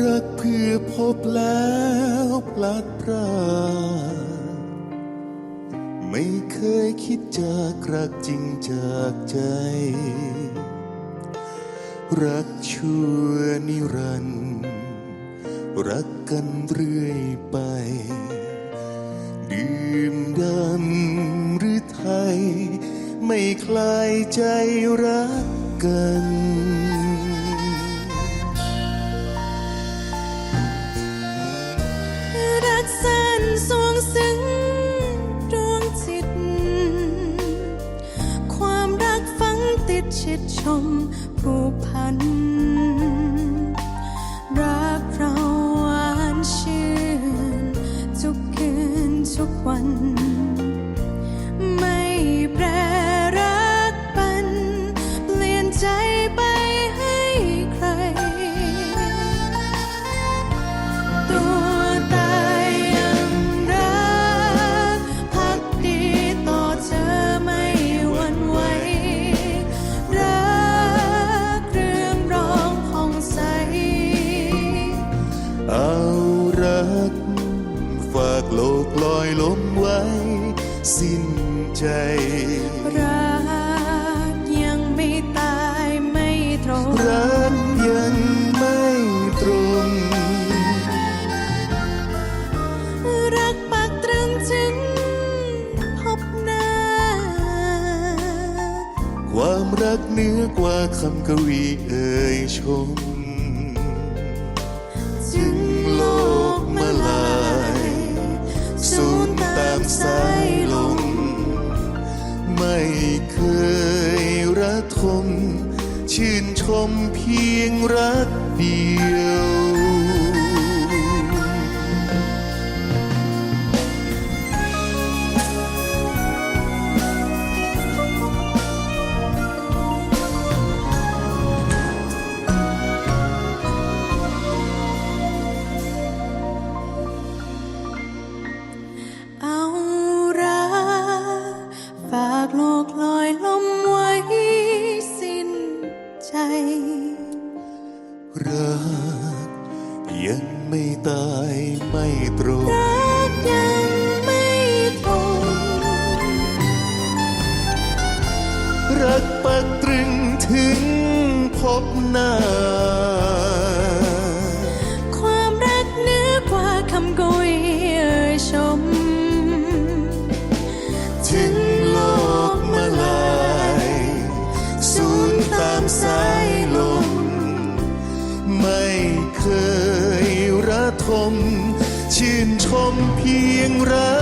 รักเพื่อพบแล้วพลัดพรากไม่เคยคิดจากรักจริงจากใจ รักชั่วนิรันดร์รักกันเรื่อยไป ดื่มดำหรือไทย ไม่คลายใจรักกัน ชิดชมผูกพัน รักเราหวานชื่น ทุกคืนทุกวัน ฝากโลกลอยล้มไว้ สิ้นใจ รักยังไม่ตายไม่ตรงรักยังไม่ตรง รักปักตรึงถึงพบหน้า ความรักเหนือกว่าคำกวีเอ่ยชม ชื่มเพียงรักเดียว ไม่ตายไม่ตรงรักยังไม่ตรงรักปักตรึงถึงพบหน้า ม ชื่นชมเพียงรัก